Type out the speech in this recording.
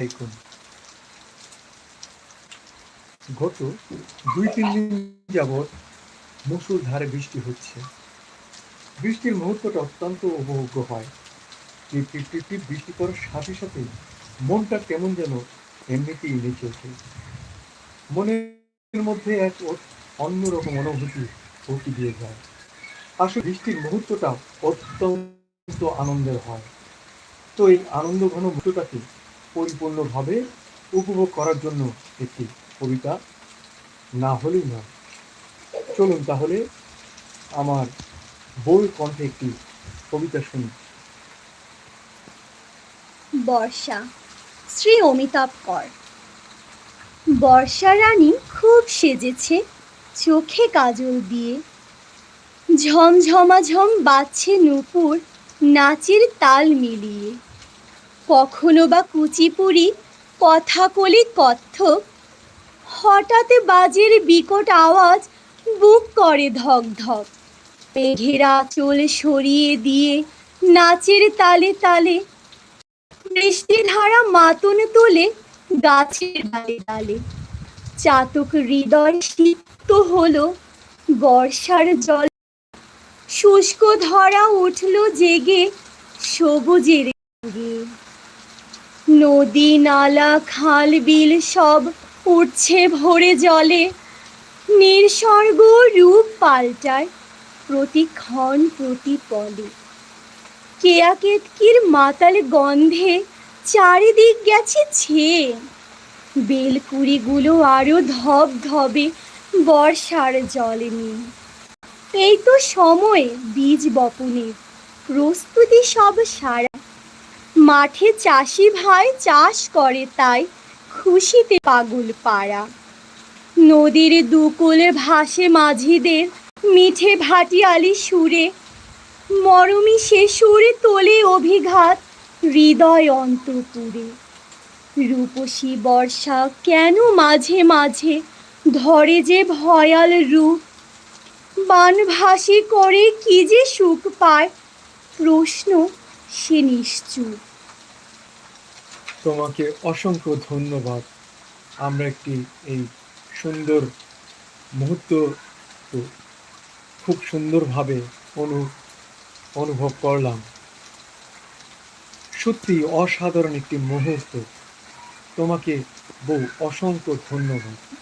আলাইকুম গত দুই, তিন দিন যাবৎ মুসুলধারে বৃষ্টি হচ্ছে। বৃষ্টির মুহূর্তটা অত্যন্ত উপভোগ্য হয়। টিপ টিপ টিপ বৃষ্টি করার সাথে সাথে মনটা কেমন যেন এমনিতেই নেচে ওঠে। মনের মধ্যে এক অন্যরকম অনুভূতি উঁকি দিয়ে যায়। আসলে বৃষ্টির মুহূর্তটা অত্যন্ত আনন্দের হয়। তো এই আনন্দ ঘন মুহূর্তটাকে পরিপূর্ণভাবে উপভোগ করার জন্য একটি কবিতা না হলেই না চলুন তাহলে আমার বই কণ্ঠে একটি কবিতা শুনি। বর্ষা, শ্রী অমিতাভ কর। বর্ষা রানী খুব সেজেছে চোখে কাজল দিয়ে। ঝমঝমাঝম বাজছে নূপুর নাচের তাল মিলিয়ে। কখনো বা কুচিপুরি কথা কলি কত্থক হঠাৎ বাজের বিকট আওয়াজ বুক করে ধক ধক। মেঘেরা চোল সরিয়ে দিয়ে নাচের তালে তালে বৃষ্টির ধারা মাতন তোলে গাছের ডালে ডালে। চাতক হৃদয় সিক্ত হলো, বর্ষার জল শুষ্ক ধরা উঠল জেগে সবুজের। নদী, নালা, খাল, বিল সব উঠছে ভরে জলে। নির্সর্গ রূপ পাল্টায় প্রতিক্ষণ প্রতি পলে। কেয়াকেতকির মাতাল গন্ধে চারিদিক গেছে ছেয়ে বেলকুড়িগুলো আরও ধব ধবে বর্ষার জলে নিয়ে এই তো সময় বীজ বপনের। প্রস্তুতি সব সারা মাঠে চাষি ভাই চাষ করে তাই খুশিতে পাগল পাড়া। নদীর দুকুলে ভাসে মাঝিদের মিঠে ভাটিয়ালি সুরে, মরমি সে সুরে তোলে অভিঘাত হৃদয় অন্তপুরে। রূপসী বর্ষা কেন মাঝে মাঝে ধরে যে ভয়াল রূপ? বানভাসি করে কি যে সুখ পায়? প্রশ্ন সে নিশ্চুপ। তোমাকে অসংখ্য ধন্যবাদ। আমরা একটি এই সুন্দর মুহূর্ত খুব সুন্দরভাবে অনু, অনুভব করলাম। সত্যি অসাধারণ একটি মুহূর্ত। তোমাকে বউ অসংখ্য ধন্যবাদ।